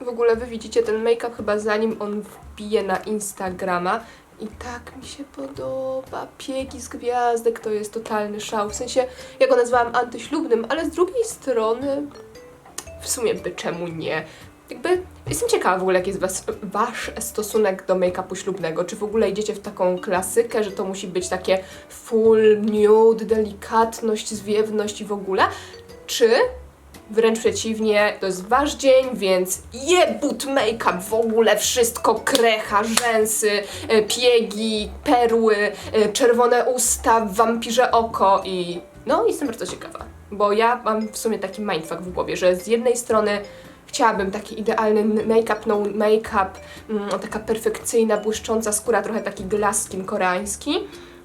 W ogóle wy widzicie ten make-up chyba zanim on wbije na Instagrama. I tak mi się podoba. Piegi z gwiazdek to jest totalny szał. W sensie, ja go nazwałam antyślubnym, ale z drugiej strony w sumie by czemu nie? Jakby jestem ciekawa w ogóle, jaki jest was, wasz stosunek do make-upu ślubnego. Czy w ogóle idziecie w taką klasykę, że to musi być takie full nude, delikatność, zwiewność i w ogóle? Czy wręcz przeciwnie, to jest wasz dzień, więc jebut make-up w ogóle, wszystko, krecha, rzęsy, e, piegi, perły, e, czerwone usta, wampirze oko i no jestem bardzo ciekawa, bo ja mam w sumie taki mindfuck w głowie, że z jednej strony chciałabym taki idealny make-up, no make-up, mm, taka perfekcyjna, błyszcząca skóra, trochę taki glass koreański.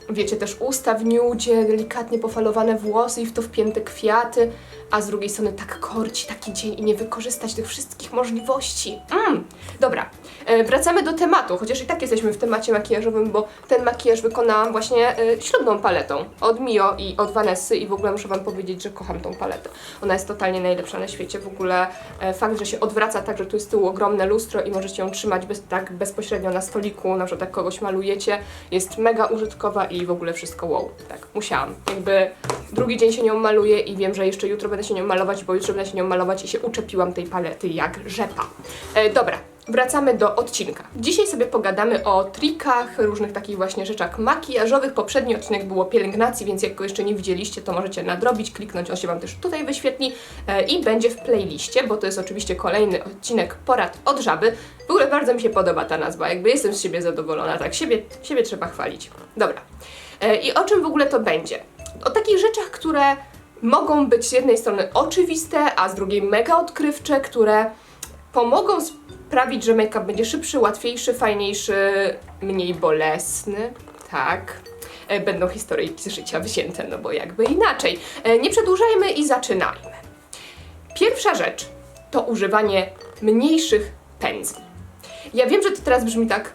Wiecie, też usta w nudzie, delikatnie pofalowane włosy i w to wpięte kwiaty, a z drugiej strony tak korci taki dzień i nie wykorzystać tych wszystkich możliwości. Mm. Dobra, wracamy do tematu, chociaż i tak jesteśmy w temacie makijażowym, bo ten makijaż wykonałam właśnie e, ślubną paletą od Mio i od Vanessy i w ogóle muszę Wam powiedzieć, że kocham tą paletę. Ona jest totalnie najlepsza na świecie, w ogóle e, fakt, że się odwraca tak, że tu jest z tyłu ogromne lustro i możecie ją trzymać bez, tak bezpośrednio na stoliku, na przykład jak kogoś malujecie, jest mega użytkowa i w ogóle wszystko wow, tak, musiałam. Jakby drugi dzień się nią maluję i wiem, że jeszcze jutro będę się nią malować, bo jutro będę się nią malować i się uczepiłam tej palety jak rzepa. E, dobra, wracamy do odcinka. Dzisiaj sobie pogadamy o trikach, różnych takich właśnie rzeczach makijażowych. Poprzedni odcinek było pielęgnacji, więc jak go jeszcze nie widzieliście, to możecie nadrobić, kliknąć, on się Wam też tutaj wyświetli e, i będzie w playliście, bo to jest oczywiście kolejny odcinek porad od żaby. W ogóle bardzo mi się podoba ta nazwa, jakby jestem z siebie zadowolona, tak, siebie, siebie trzeba chwalić. Dobra. E, I o czym w ogóle to będzie? O takich rzeczach, które mogą być z jednej strony oczywiste, a z drugiej mega odkrywcze, które pomogą sprawić, że make-up będzie szybszy, łatwiejszy, fajniejszy, mniej bolesny. Tak. E, Będą historyjki z życia wzięte, no bo jakby inaczej. E, Nie przedłużajmy i zaczynajmy. Pierwsza rzecz to używanie mniejszych pędzli. Ja wiem, że to teraz brzmi tak,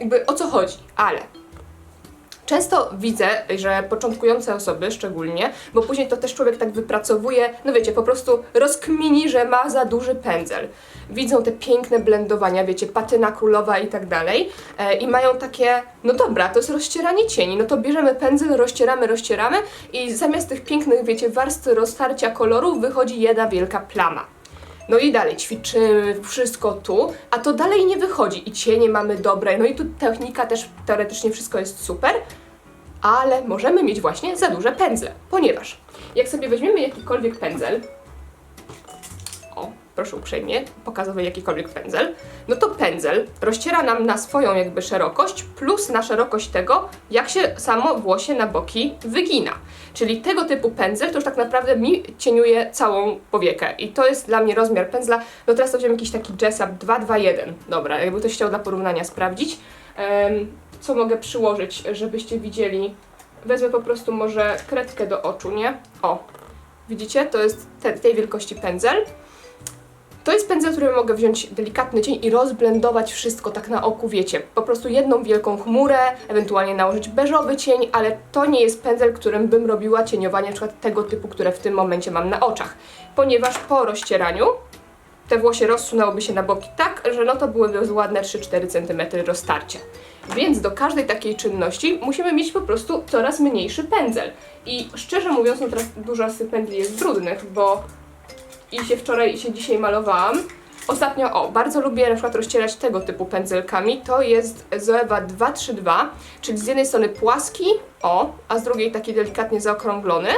jakby o co chodzi, ale Często widzę, że początkujące osoby szczególnie, bo później to też człowiek tak wypracowuje, no wiecie, po prostu rozkmini, że ma za duży pędzel. Widzą te piękne blendowania, wiecie, patyna królowa i tak dalej e, i mają takie, no dobra, to jest rozcieranie cieni, no to bierzemy pędzel, rozcieramy, rozcieramy i zamiast tych pięknych, wiecie, warstw roztarcia kolorów wychodzi jedna wielka plama. No i dalej ćwiczymy, wszystko tu, a to dalej nie wychodzi. I cienie mamy dobre, no i tu technika też teoretycznie wszystko jest super, ale możemy mieć właśnie za duże pędzle, ponieważ jak sobie weźmiemy jakikolwiek pędzel, proszę uprzejmie, pokazuję jakikolwiek pędzel, no to pędzel rozciera nam na swoją jakby szerokość plus na szerokość tego, jak się samo włosie na boki wygina. Czyli tego typu pędzel to już tak naprawdę mi cieniuje całą powiekę i to jest dla mnie rozmiar pędzla. No teraz to wziąłem jakiś taki Jessup 221. Dobra, jakby ktoś chciał dla porównania sprawdzić. Em, co mogę przyłożyć, żebyście widzieli? Wezmę po prostu może kredkę do oczu, nie? O, widzicie? To jest te, tej wielkości pędzel. To jest pędzel, który mogę wziąć delikatny cień i rozblendować wszystko tak na oku, wiecie. Po prostu jedną wielką chmurę, ewentualnie nałożyć beżowy cień, ale to nie jest pędzel, którym bym robiła cieniowanie przykład tego typu, które w tym momencie mam na oczach. Ponieważ po rozcieraniu te włosie rozsunęłyby się na boki tak, że no to byłyby ładne 3-4 cm roztarcia. Więc do każdej takiej czynności musimy mieć po prostu coraz mniejszy pędzel. I szczerze mówiąc, no teraz dużo z tych pędzli jest brudnych, bo i się wczoraj i się dzisiaj malowałam. Ostatnio, o, bardzo lubię na przykład rozcierać tego typu pędzelkami. To jest Zoewa 232, czyli z jednej strony płaski, o, a z drugiej taki delikatnie zaokrąglony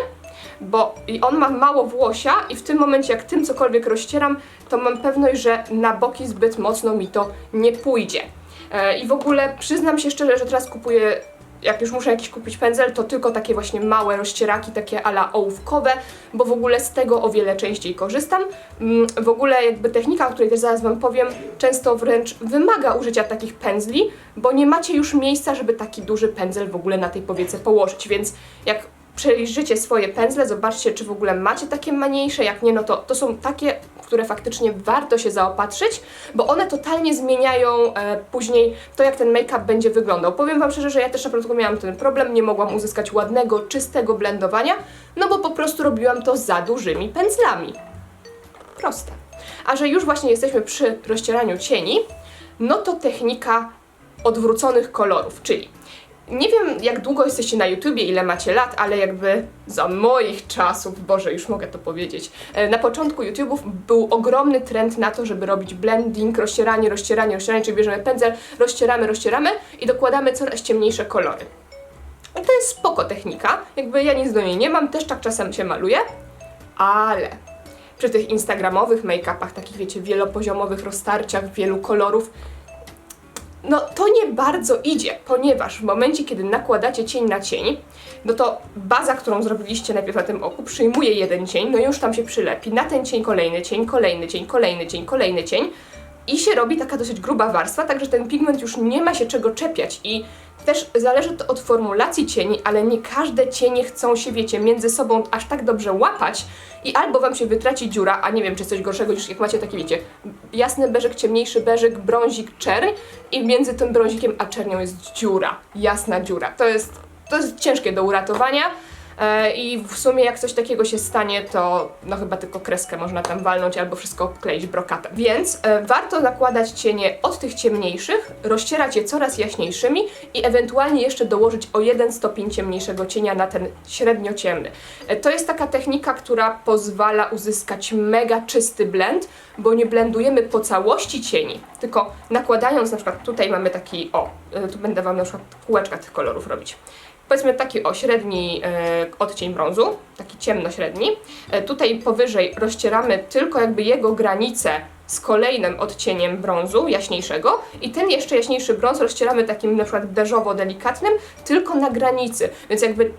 bo i on ma mało włosia i w tym momencie jak tym cokolwiek rozcieram, to mam pewność, że na boki zbyt mocno mi to nie pójdzie. E, I w ogóle przyznam się szczerze, że teraz kupuję jak już muszę jakiś kupić pędzel, to tylko takie właśnie małe rozcieraki, takie ala ołówkowe, bo w ogóle z tego o wiele częściej korzystam. Mm, W ogóle jakby technika, o której też zaraz Wam powiem, często wręcz wymaga użycia takich pędzli, bo nie macie już miejsca, żeby taki duży pędzel w ogóle na tej powiece położyć, więc jak przeliczycie swoje pędzle, zobaczcie, czy w ogóle macie takie mniejsze, jak nie, no to to są takie, które faktycznie warto się zaopatrzyć, bo one totalnie zmieniają e, później to, jak ten make-up będzie wyglądał. Powiem Wam szczerze, że ja też na początku miałam ten problem, nie mogłam uzyskać ładnego, czystego blendowania, no bo po prostu robiłam to za dużymi pędzlami. Proste. A że już właśnie jesteśmy przy rozcieraniu cieni, no to technika odwróconych kolorów, czyli nie wiem jak długo jesteście na YouTubie, ile macie lat, ale jakby za moich czasów, Boże, już mogę to powiedzieć, e, na początku YouTube'ów był ogromny trend na to, żeby robić blending, rozcieranie, rozcieranie, rozcieranie, czyli bierzemy pędzel, rozcieramy, rozcieramy i dokładamy coraz ciemniejsze kolory. I to jest spoko technika, jakby ja nic do niej nie mam, też tak czasem się maluję, ale przy tych instagramowych make-upach, takich wiecie, wielopoziomowych roztarciach, wielu kolorów, no to nie bardzo idzie, ponieważ w momencie, kiedy nakładacie cień na cień, no to baza, którą zrobiliście najpierw na tym oku, przyjmuje jeden cień, no już tam się przylepi, na ten cień kolejny cień, kolejny cień, kolejny cień, kolejny cień i się robi taka dosyć gruba warstwa, także ten pigment już nie ma się czego czepiać i też zależy to od formulacji cieni, ale nie każde cienie chcą się, wiecie, między sobą aż tak dobrze łapać i albo wam się wytraci dziura, a nie wiem, czy coś gorszego niż jak macie taki, wiecie, jasny beżek, ciemniejszy beżek, brązik, czerń i między tym brązikiem a czernią jest dziura, jasna dziura. To jest, to jest ciężkie do uratowania. E, I w sumie jak coś takiego się stanie, to no chyba tylko kreskę można tam walnąć albo wszystko obkleić brokatem. Więc e, warto nakładać cienie od tych ciemniejszych, rozcierać je coraz jaśniejszymi i ewentualnie jeszcze dołożyć o jeden stopień ciemniejszego cienia na ten średnio ciemny. E, to jest taka technika, która pozwala uzyskać mega czysty blend, bo nie blendujemy po całości cieni, tylko nakładając na przykład tutaj mamy taki, o, tu będę Wam na przykład kółeczka tych kolorów robić powiedzmy taki o średni e, odcień brązu, taki ciemnośredni. E, tutaj powyżej rozcieramy tylko jakby jego granicę z kolejnym odcieniem brązu jaśniejszego i ten jeszcze jaśniejszy brąz rozcieramy takim na przykład beżowo-delikatnym tylko na granicy, więc jakby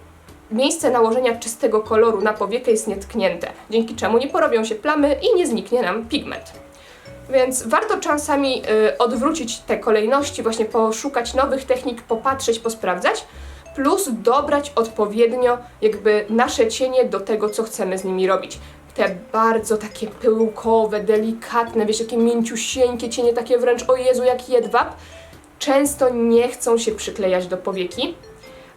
miejsce nałożenia czystego koloru na powiekę jest nietknięte, dzięki czemu nie porobią się plamy i nie zniknie nam pigment. Więc warto czasami y, odwrócić te kolejności, właśnie poszukać nowych technik, popatrzeć, posprawdzać, plus dobrać odpowiednio jakby nasze cienie do tego, co chcemy z nimi robić. Te bardzo takie pyłkowe, delikatne, wiesz, takie mięciusieńkie cienie, takie wręcz, o Jezu, jak jedwab, często nie chcą się przyklejać do powieki,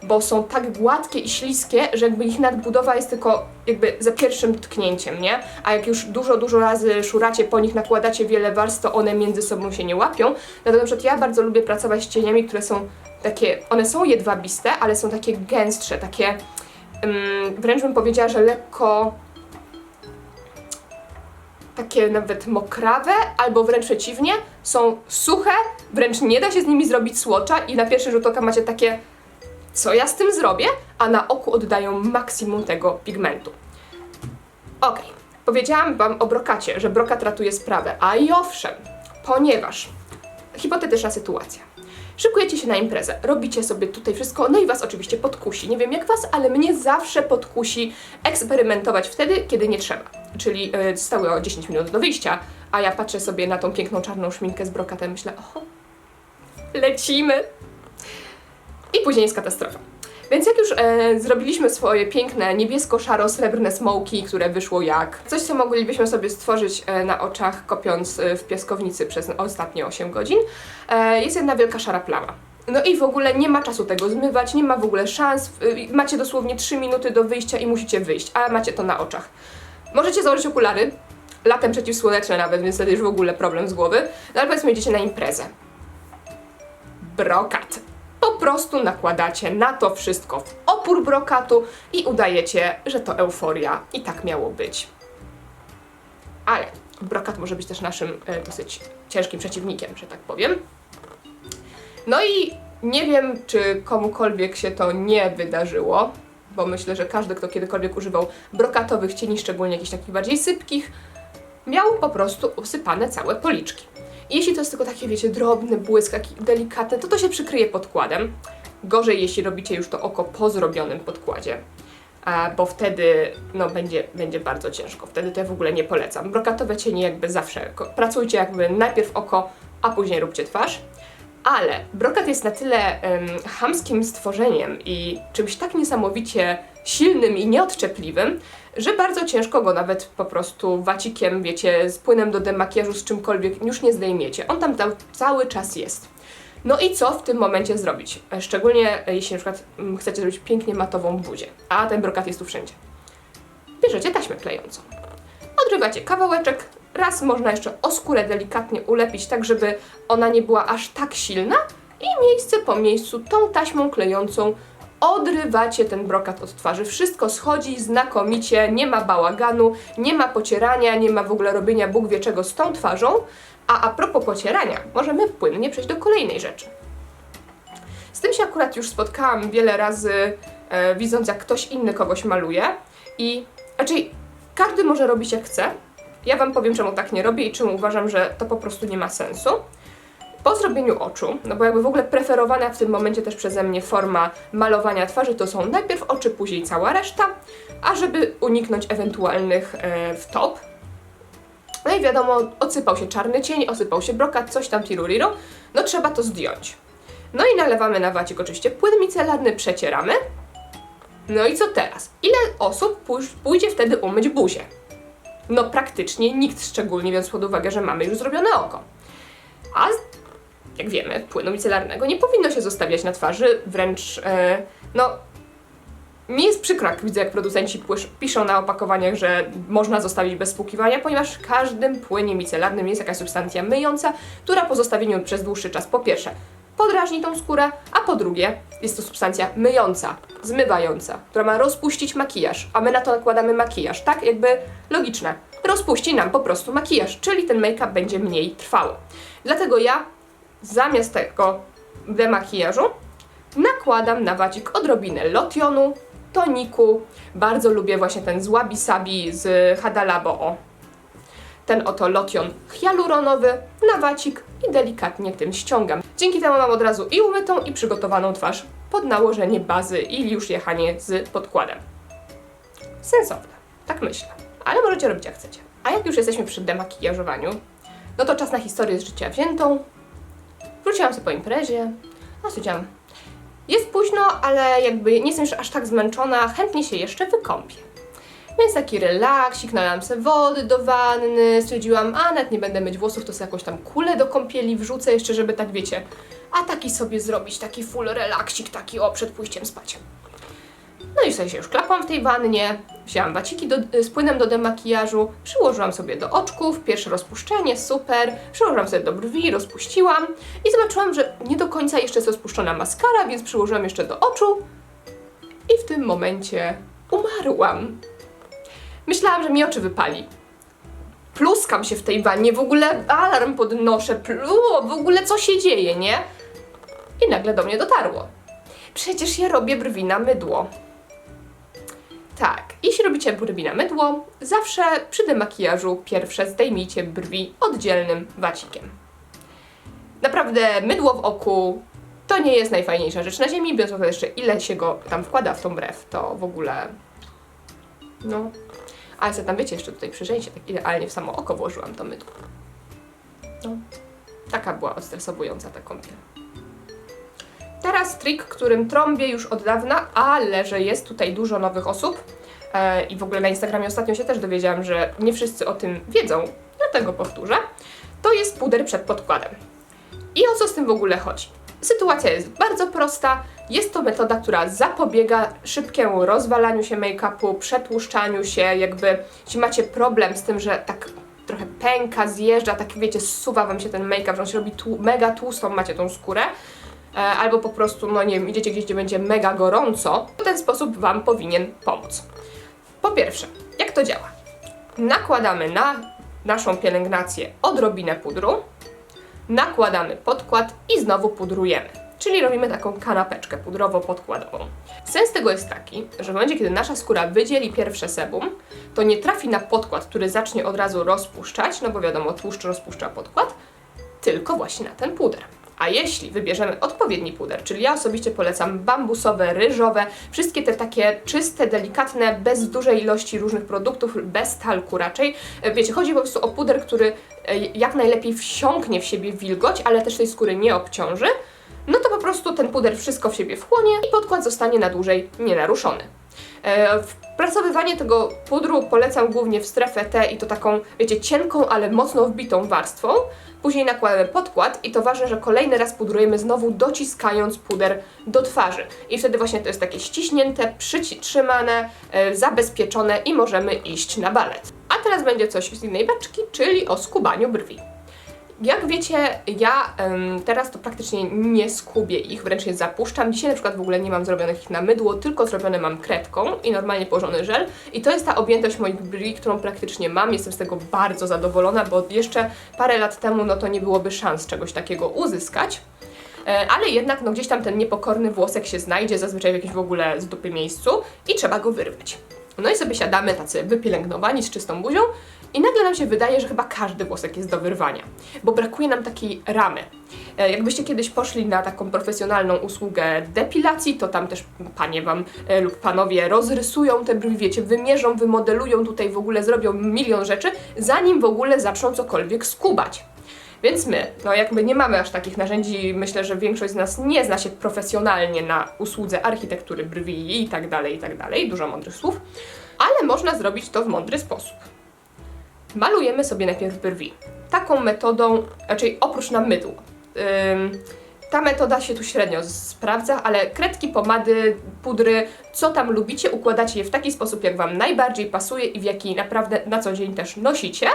bo są tak gładkie i śliskie, że jakby ich nadbudowa jest tylko jakby za pierwszym tknięciem, nie? A jak już dużo, dużo razy szuracie po nich, nakładacie wiele warstw, to one między sobą się nie łapią. Dlatego na przykład ja bardzo lubię pracować z cieniami, które są takie, one są jedwabiste, ale są takie gęstsze, takie um, wręcz bym powiedziała, że lekko takie nawet mokrawe, albo wręcz przeciwnie, są suche, wręcz nie da się z nimi zrobić słocza i na pierwszy rzut oka macie takie co ja z tym zrobię, a na oku oddają maksimum tego pigmentu. Ok, powiedziałam Wam o brokacie, że brokat ratuje sprawę, a i owszem, ponieważ hipotetyczna sytuacja. Szykujecie się na imprezę, robicie sobie tutaj wszystko, no i Was oczywiście podkusi. Nie wiem jak Was, ale mnie zawsze podkusi eksperymentować wtedy, kiedy nie trzeba. Czyli yy, stały o 10 minut do wyjścia, a ja patrzę sobie na tą piękną czarną szminkę z brokatem, myślę, oho, lecimy. I później jest katastrofa. Więc jak już e, zrobiliśmy swoje piękne niebiesko-szaro-srebrne smoki, które wyszło jak coś, co moglibyśmy sobie stworzyć e, na oczach, kopiąc e, w piaskownicy przez ostatnie 8 godzin, e, jest jedna wielka szara plama. No i w ogóle nie ma czasu tego zmywać, nie ma w ogóle szans. y, Macie dosłownie 3 minuty do wyjścia i musicie wyjść, a macie to na oczach. Możecie założyć okulary, latem przeciwsłoneczne nawet, więc wtedy już w ogóle problem z głowy. No ale powiedzmy, idziecie na imprezę. Brokat po prostu nakładacie na to wszystko opór brokatu i udajecie, że to euforia i tak miało być. Ale brokat może być też naszym e, dosyć ciężkim przeciwnikiem, że tak powiem. No i nie wiem, czy komukolwiek się to nie wydarzyło, bo myślę, że każdy, kto kiedykolwiek używał brokatowych cieni, szczególnie jakichś takich bardziej sypkich, miał po prostu usypane całe policzki. Jeśli to jest tylko taki, wiecie, drobny błysk, taki delikatny, to to się przykryje podkładem. Gorzej, jeśli robicie już to oko po zrobionym podkładzie, a, bo wtedy no, będzie, będzie bardzo ciężko. Wtedy to ja w ogóle nie polecam. Brokatowe cienie jakby zawsze, pracujcie jakby najpierw oko, a później róbcie twarz. Ale brokat jest na tyle em, chamskim stworzeniem i czymś tak niesamowicie silnym i nieodczepliwym, że bardzo ciężko go nawet po prostu wacikiem, wiecie, z płynem do demakijażu, z czymkolwiek już nie zdejmiecie. On tam ta- cały czas jest. No i co w tym momencie zrobić? Szczególnie e, jeśli na przykład mm, chcecie zrobić pięknie matową buzię, a ten brokat jest tu wszędzie. Bierzecie taśmę klejącą. Odrywacie kawałeczek raz można jeszcze o skórę delikatnie ulepić, tak żeby ona nie była aż tak silna i miejsce po miejscu tą taśmą klejącą odrywacie ten brokat od twarzy. Wszystko schodzi znakomicie, nie ma bałaganu, nie ma pocierania, nie ma w ogóle robienia Bóg wie czego z tą twarzą. A a propos pocierania, możemy płynnie przejść do kolejnej rzeczy. Z tym się akurat już spotkałam wiele razy, e, widząc jak ktoś inny kogoś maluje i raczej każdy może robić jak chce. Ja Wam powiem, czemu tak nie robię i czemu uważam, że to po prostu nie ma sensu. Po zrobieniu oczu, no bo jakby w ogóle preferowana w tym momencie też przeze mnie forma malowania twarzy to są najpierw oczy, później cała reszta, a żeby uniknąć ewentualnych e, wtop, no i wiadomo, odsypał się czarny cień, osypał się brokat, coś tam tiruriru, no trzeba to zdjąć. No i nalewamy na wacik oczywiście płyn micelarny, przecieramy. No i co teraz? Ile osób pój- pójdzie wtedy umyć buzię? No praktycznie nikt, szczególnie biorąc pod uwagę, że mamy już zrobione oko. A jak wiemy, płynu micelarnego nie powinno się zostawiać na twarzy, wręcz e, no mi jest przykro, jak widzę, jak producenci piszą na opakowaniach, że można zostawić bez spłukiwania, ponieważ w każdym płynie micelarnym jest jakaś substancja myjąca, która po zostawieniu przez dłuższy czas po pierwsze podrażni tą skórę, a po drugie jest to substancja myjąca, zmywająca, która ma rozpuścić makijaż, a my na to nakładamy makijaż, tak? Jakby logiczne. Rozpuści nam po prostu makijaż, czyli ten make-up będzie mniej trwały. Dlatego ja zamiast tego demakijażu nakładam na wacik odrobinę lotionu, toniku. Bardzo lubię właśnie ten z Wabi Sabi z Hadalabo. O. Ten oto lotion hialuronowy na wacik i delikatnie tym ściągam. Dzięki temu mam od razu i umytą i przygotowaną twarz pod nałożenie bazy i już jechanie z podkładem. Sensowne, tak myślę. Ale możecie robić jak chcecie. A jak już jesteśmy przy demakijażowaniu, no to czas na historię z życia wziętą. Wróciłam sobie po imprezie, no stwierdziłam, jest późno, ale jakby nie jestem już aż tak zmęczona, chętnie się jeszcze wykąpię. Więc taki relaksik, nalałam sobie wody do wanny, stwierdziłam, a nawet nie będę myć włosów, to sobie jakąś tam kulę do kąpieli wrzucę jeszcze, żeby tak wiecie, a taki sobie zrobić, taki full relaksik, taki o, przed pójściem spać. No i sobie się już klapłam w tej wannie, wzięłam waciki do, z płynem do demakijażu, przyłożyłam sobie do oczków, pierwsze rozpuszczenie, super, przyłożyłam sobie do brwi, rozpuściłam i zobaczyłam, że nie do końca jeszcze jest rozpuszczona maskara, więc przyłożyłam jeszcze do oczu i w tym momencie umarłam. Myślałam, że mi oczy wypali. Pluskam się w tej wannie, w ogóle alarm podnoszę, pluo, w ogóle co się dzieje, nie? I nagle do mnie dotarło. Przecież ja robię brwi na mydło. Tak, jeśli robicie brwi na mydło, zawsze przy demakijażu pierwsze zdejmijcie brwi oddzielnym wacikiem. Naprawdę mydło w oku to nie jest najfajniejsza rzecz na ziemi, biorąc pod uwagę jeszcze ile się go tam wkłada w tą brew, to w ogóle no. A ja tam wiecie, jeszcze tutaj przy rzęsie tak idealnie w samo oko włożyłam to mydło. No. Taka była odstresowująca ta kąpiel. Teraz trik, którym trąbię już od dawna, ale że jest tutaj dużo nowych osób e, i w ogóle na Instagramie ostatnio się też dowiedziałam, że nie wszyscy o tym wiedzą, dlatego powtórzę. To jest puder przed podkładem. I o co z tym w ogóle chodzi? Sytuacja jest bardzo prosta. Jest to metoda, która zapobiega szybkiemu rozwalaniu się make-upu, przetłuszczaniu się, jakby jeśli macie problem z tym, że tak trochę pęka, zjeżdża, tak wiecie, zsuwa wam się ten make-up, że on się robi tłu- mega tłustą, macie tą skórę, albo po prostu, no nie wiem, idziecie gdzieś, gdzie będzie mega gorąco, to ten sposób wam powinien pomóc. Po pierwsze, jak to działa? Nakładamy na naszą pielęgnację odrobinę pudru, nakładamy podkład i znowu pudrujemy. Czyli robimy taką kanapeczkę pudrowo-podkładową. Sens tego jest taki, że w momencie, kiedy nasza skóra wydzieli pierwsze sebum, to nie trafi na podkład, który zacznie od razu rozpuszczać, no bo wiadomo, tłuszcz rozpuszcza podkład, tylko właśnie na ten puder. A jeśli wybierzemy odpowiedni puder, czyli ja osobiście polecam bambusowe, ryżowe, wszystkie te takie czyste, delikatne, bez dużej ilości różnych produktów, bez talku raczej. E, Wiecie, chodzi po prostu o puder, który e, jak najlepiej wsiąknie w siebie wilgoć, ale też tej skóry nie obciąży, no to po prostu ten puder wszystko w siebie wchłonie i podkład zostanie na dłużej nienaruszony. E, Wpracowywanie tego pudru polecam głównie w strefę T i to taką, wiecie, cienką, ale mocno wbitą warstwą. Później nakładamy podkład i to ważne, że kolejny raz pudrujemy znowu dociskając puder do twarzy. I wtedy właśnie to jest takie ściśnięte, przytrzymane, e, zabezpieczone i możemy iść na balet. A teraz będzie coś z innej beczki, czyli o skubaniu brwi. Jak wiecie, ja teraz to praktycznie nie skubię ich, wręcz je zapuszczam. Dzisiaj na przykład w ogóle nie mam zrobionych ich na mydło, tylko zrobione mam kredką i normalnie położony żel. I to jest ta objętość moich brwi, którą praktycznie mam. Jestem z tego bardzo zadowolona, bo jeszcze parę lat temu no to nie byłoby szans czegoś takiego uzyskać. E, Ale jednak no, gdzieś tam ten niepokorny włosek się znajdzie, zazwyczaj w jakimś w ogóle z dupy miejscu i trzeba go wyrwać. No i sobie siadamy tacy wypielęgnowani z czystą buzią i nagle nam się wydaje, że chyba każdy włosek jest do wyrwania, bo brakuje nam takiej ramy. E, Jakbyście kiedyś poszli na taką profesjonalną usługę depilacji, to tam też panie wam e, lub panowie rozrysują te brwi, wiecie, wymierzą, wymodelują tutaj w ogóle, zrobią milion rzeczy, zanim w ogóle zaczną cokolwiek skubać. Więc my, no jakby nie mamy aż takich narzędzi, myślę, że większość z nas nie zna się profesjonalnie na usłudze architektury brwi i tak dalej, i tak dalej, dużo mądrych słów, ale można zrobić to w mądry sposób. Malujemy sobie najpierw brwi. Taką metodą, raczej oprócz na mydło. Ym, ta metoda się tu średnio sprawdza, ale kredki, pomady, pudry, co tam lubicie, układacie je w taki sposób, jak Wam najbardziej pasuje i w jaki naprawdę na co dzień też nosicie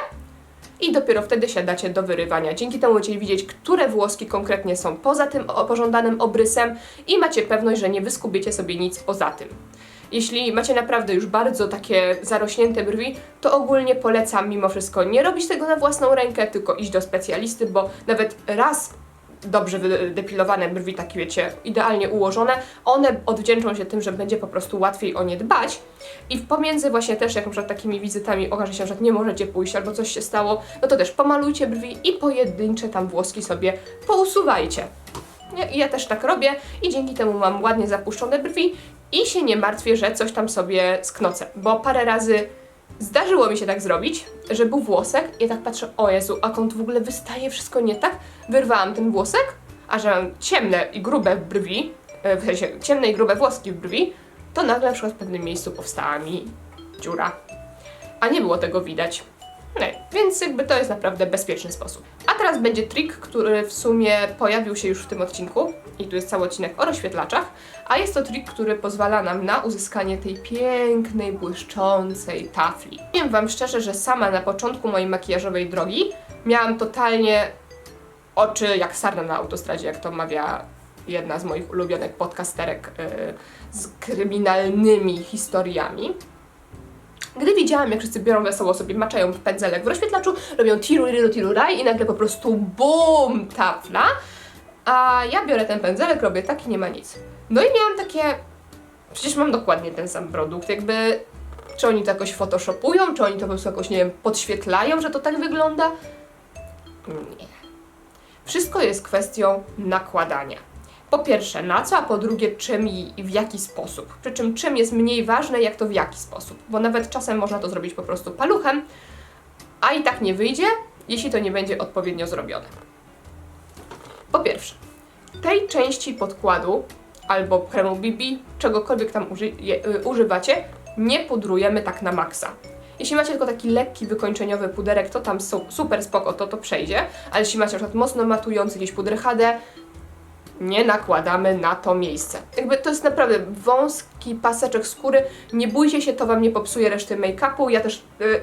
i dopiero wtedy siadacie do wyrywania. Dzięki temu będziecie widzieć, które włoski konkretnie są poza tym pożądanym obrysem i macie pewność, że nie wyskubiecie sobie nic poza tym. Jeśli macie naprawdę już bardzo takie zarośnięte brwi, to ogólnie polecam mimo wszystko nie robić tego na własną rękę, tylko iść do specjalisty, bo nawet raz dobrze wydepilowane brwi, takie wiecie, idealnie ułożone, one odwdzięczą się tym, że będzie po prostu łatwiej o nie dbać. I pomiędzy właśnie też, jak na przykład takimi wizytami okaże się, że nie możecie pójść albo coś się stało, no to też pomalujcie brwi i pojedyncze tam włoski sobie pousuwajcie. Ja, ja też tak robię i dzięki temu mam ładnie zapuszczone brwi i się nie martwię, że coś tam sobie sknocę, bo parę razy zdarzyło mi się tak zrobić, że był włosek ja tak patrzę, o Jezu, a kąt w ogóle wystaje wszystko nie tak, wyrwałam ten włosek, a że mam ciemne i grube brwi, e, w sensie ciemne i grube włoski w brwi, to nagle na przykład w pewnym miejscu powstała mi dziura, a nie było tego widać. No, więc jakby to jest naprawdę bezpieczny sposób. A teraz będzie trik, który w sumie pojawił się już w tym odcinku i tu jest cały odcinek o rozświetlaczach, a jest to trik, który pozwala nam na uzyskanie tej pięknej, błyszczącej tafli. Powiem Wam szczerze, że sama na początku mojej makijażowej drogi miałam totalnie oczy jak sarna na autostradzie, jak to mawia jedna z moich ulubionych podcasterek yy, z kryminalnymi historiami. Gdy widziałam, jak wszyscy biorą wesoło sobie, maczają pędzelek w rozświetlaczu, robią tiru, riru, tiru, raj i nagle po prostu BUM! Tafla. A ja biorę ten pędzelek, robię tak i nie ma nic. No i miałam takie... Przecież mam dokładnie ten sam produkt, jakby... Czy oni to jakoś photoshopują, czy oni to po prostu jakoś, nie wiem, podświetlają, że to tak wygląda? Nie. Wszystko jest kwestią nakładania. Po pierwsze, na co, a po drugie, czym i w jaki sposób. Przy czym czym jest mniej ważne, jak to w jaki sposób. Bo nawet czasem można to zrobić po prostu paluchem, a i tak nie wyjdzie, jeśli to nie będzie odpowiednio zrobione. Po pierwsze, tej części podkładu albo kremu BB, czegokolwiek tam uży je, y, używacie, nie pudrujemy tak na maksa. Jeśli macie tylko taki lekki, wykończeniowy puderek, to tam su super spoko, to to przejdzie, ale jeśli macie na przykład mocno matujący jakiś puder HD, nie nakładamy na to miejsce. Jakby to jest naprawdę wąski paseczek skóry, nie bójcie się, to Wam nie popsuje reszty make-upu, ja też y,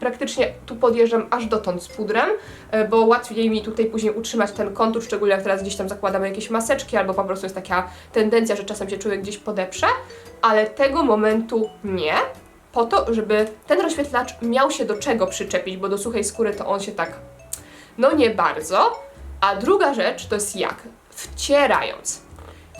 praktycznie tu podjeżdżam aż dotąd z pudrem, y, bo łatwiej mi tutaj później utrzymać ten kontur, szczególnie jak teraz gdzieś tam zakładamy jakieś maseczki, albo po prostu jest taka tendencja, że czasem się człowiek gdzieś podeprze, ale tego momentu nie, po to, żeby ten rozświetlacz miał się do czego przyczepić, bo do suchej skóry to on się tak, no nie bardzo. A druga rzecz to jest jak? Wcierając.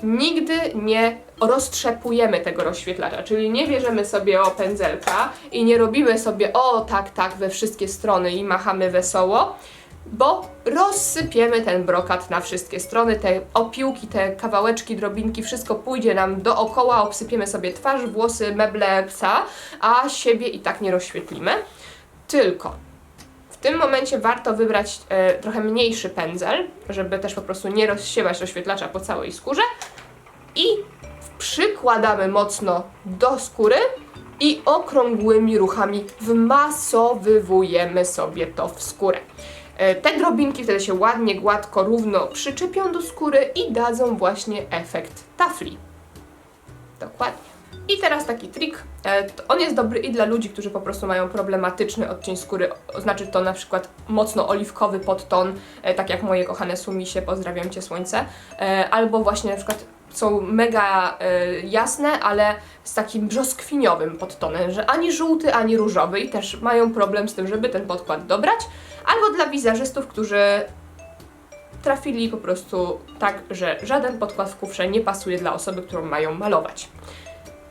Nigdy nie roztrzepujemy tego rozświetlacza, czyli nie bierzemy sobie o pędzelka i nie robimy sobie o tak, tak we wszystkie strony i machamy wesoło, bo rozsypiemy ten brokat na wszystkie strony, te opiłki, te kawałeczki, drobinki, wszystko pójdzie nam dookoła, obsypiemy sobie twarz, włosy, meble, psa, a siebie i tak nie rozświetlimy. Tylko tym momencie warto wybrać e, trochę mniejszy pędzel, żeby też po prostu nie rozsiewać rozświetlacza po całej skórze i przykładamy mocno do skóry i okrągłymi ruchami wmasowywujemy sobie to w skórę. E, Te drobinki wtedy się ładnie, gładko, równo przyczepią do skóry i dadzą właśnie efekt tafli. Dokładnie. I teraz taki trik, e, on jest dobry i dla ludzi, którzy po prostu mają problematyczny odcień skóry, oznaczy to na przykład mocno oliwkowy podton, e, tak jak moje kochane Sumisie, pozdrawiam Cię słońce, e, albo właśnie na przykład są mega jasne, ale z takim brzoskwiniowym podtonem, że ani żółty, ani różowy i też mają problem z tym, żeby ten podkład dobrać, albo dla wizerzystów, którzy trafili po prostu tak, że żaden podkład w kufrze nie pasuje dla osoby, którą mają malować.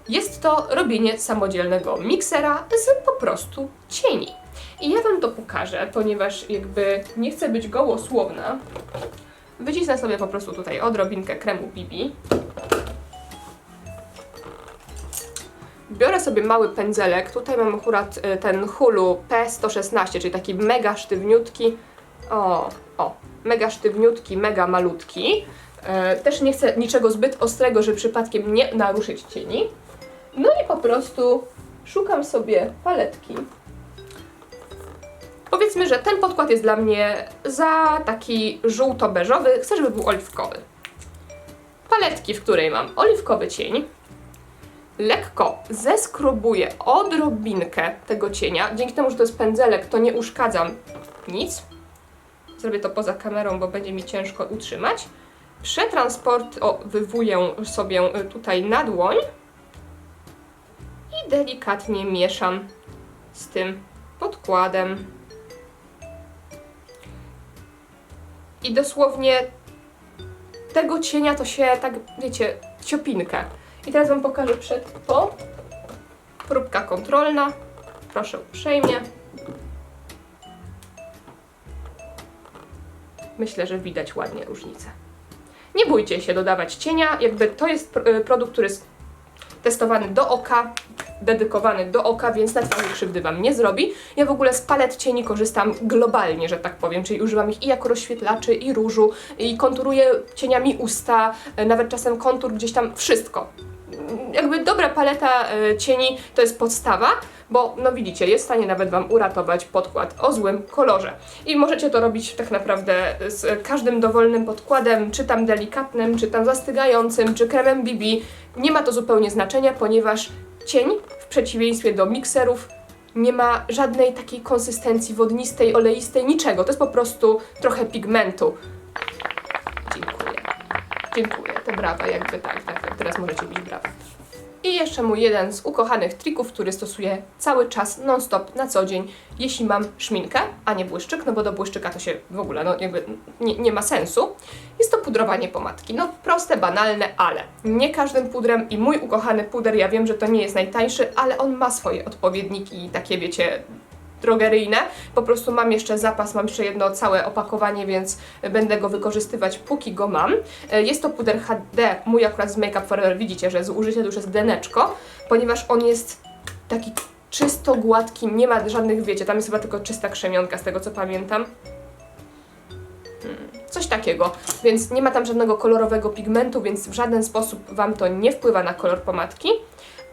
Jest to robienie samodzielnego miksera z po prostu cieni. I ja Wam to pokażę, ponieważ jakby nie chcę być gołosłowna. Wycisnę sobie po prostu tutaj odrobinkę kremu BB. Biorę sobie mały pędzelek. Tutaj mam akurat y, ten Hulu P116, czyli taki mega sztywniutki. O, o, mega sztywniutki, mega malutki. E, też nie chcę niczego zbyt ostrego, żeby przypadkiem nie naruszyć cieni. No i po prostu szukam sobie paletki. Powiedzmy, że ten podkład jest dla mnie za taki żółto-beżowy. Chcę, żeby był oliwkowy. Paletki, w której mam oliwkowy cień. Lekko zeskrobuję odrobinkę tego cienia. Dzięki temu, że to jest pędzelek, to nie uszkadzam nic. Zrobię to poza kamerą, bo będzie mi ciężko utrzymać. Przetransport o, wywuję sobie tutaj na dłoń delikatnie mieszam z tym podkładem. I dosłownie tego cienia to się tak, wiecie, ciopinkę. I teraz Wam pokażę przed po. Próbka kontrolna. Proszę uprzejmie. Myślę, że widać ładnie różnicę. Nie bójcie się dodawać cienia, jakby to jest y, produkt, który jest testowany do oka, dedykowany do oka, więc na twarzy krzywdy Wam nie zrobi. Ja w ogóle z palet cieni korzystam globalnie, że tak powiem, czyli używam ich i jako rozświetlaczy, i różu, i konturuję cieniami usta, y, nawet czasem kontur gdzieś tam, wszystko. Jakby dobra paleta y, cieni to jest podstawa, bo no widzicie, jest w stanie nawet Wam uratować podkład o złym kolorze. I możecie to robić tak naprawdę z każdym dowolnym podkładem, czy tam delikatnym, czy tam zastygającym, czy kremem BB. Nie ma to zupełnie znaczenia, ponieważ cień w przeciwieństwie do mikserów nie ma żadnej takiej konsystencji wodnistej, oleistej, niczego. To jest po prostu trochę pigmentu. Dziękuję. Dziękuję. Te brawa jakby tak, tak. Teraz możecie bić brawa. I jeszcze mój jeden z ukochanych trików, który stosuję cały czas, non-stop, na co dzień, jeśli mam szminkę, a nie błyszczyk, no bo do błyszczyka to się w ogóle, no jakby nie, nie ma sensu, jest to pudrowanie pomadki. No proste, banalne, ale nie każdym pudrem i mój ukochany puder, ja wiem, że to nie jest najtańszy, ale on ma swoje odpowiedniki takie, wiecie, drogeryjne. Po prostu mam jeszcze zapas, mam jeszcze jedno całe opakowanie, więc będę go wykorzystywać póki go mam. E, Jest to puder HD, mój akurat z Make Up Forever, widzicie, że zużycie to już jest deneczko, ponieważ on jest taki czysto gładki, nie ma żadnych, wiecie, tam jest chyba tylko czysta krzemionka z tego co pamiętam. Hmm, Coś takiego, więc nie ma tam żadnego kolorowego pigmentu, więc w żaden sposób Wam to nie wpływa na kolor pomadki.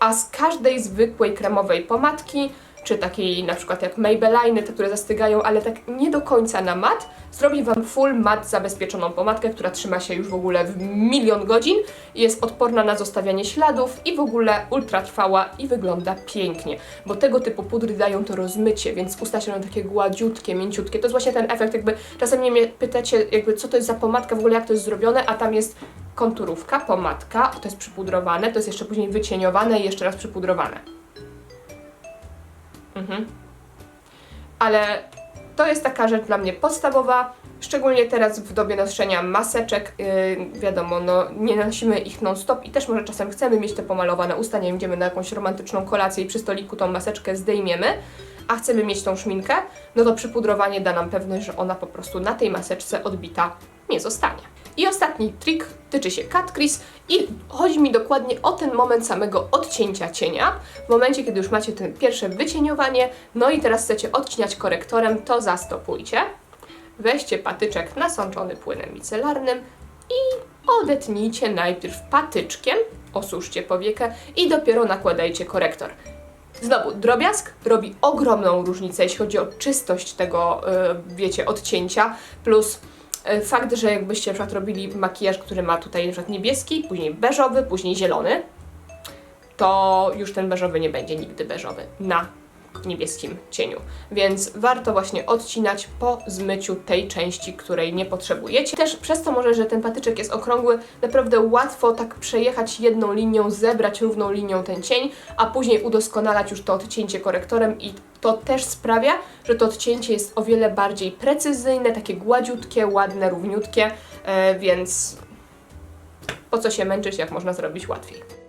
A z każdej zwykłej kremowej pomadki, czy takiej na przykład jak Maybelline, te, które zastygają, ale tak nie do końca na mat, zrobi Wam full mat zabezpieczoną pomadkę, która trzyma się już w ogóle w milion godzin, jest odporna na zostawianie śladów i w ogóle ultra trwała i wygląda pięknie, bo tego typu pudry dają to rozmycie, więc usta się takie gładziutkie, mięciutkie. To jest właśnie ten efekt, jakby czasem mnie pytacie, jakby co to jest za pomadka, w ogóle jak to jest zrobione, a tam jest konturówka, pomadka, to jest przypudrowane, to jest jeszcze później wycieniowane i jeszcze raz przypudrowane. Mhm. Ale to jest taka rzecz dla mnie podstawowa, szczególnie teraz w dobie noszenia maseczek. Yy, wiadomo, no nie nosimy ich non-stop i też może czasem chcemy mieć te pomalowane usta, nie idziemy na jakąś romantyczną kolację i przy stoliku tą maseczkę zdejmiemy, a chcemy mieć tą szminkę, no to przypudrowanie da nam pewność, że ona po prostu na tej maseczce odbita nie zostanie. I ostatni trik tyczy się cut crease i chodzi mi dokładnie o ten moment samego odcięcia cienia. W momencie, kiedy już macie ten pierwsze wycieniowanie, no i teraz chcecie odcinać korektorem, to zastopujcie. Weźcie patyczek nasączony płynem micelarnym i odetnijcie najpierw patyczkiem, osuszcie powiekę i dopiero nakładajcie korektor. Znowu, drobiazg robi ogromną różnicę, jeśli chodzi o czystość tego, yy, wiecie, odcięcia, plus fakt, że jakbyście na przykład robili makijaż, który ma tutaj na przykład niebieski, później beżowy, później zielony, to już ten beżowy nie będzie nigdy beżowy. Na niebieskim cieniu. Więc warto właśnie odcinać po zmyciu tej części, której nie potrzebujecie. Też przez to może, że ten patyczek jest okrągły, naprawdę łatwo tak przejechać jedną linią, zebrać równą linią ten cień, a później udoskonalać już to odcięcie korektorem i to też sprawia, że to odcięcie jest o wiele bardziej precyzyjne, takie gładziutkie, ładne, równiutkie, e, więc po co się męczyć, jak można zrobić łatwiej.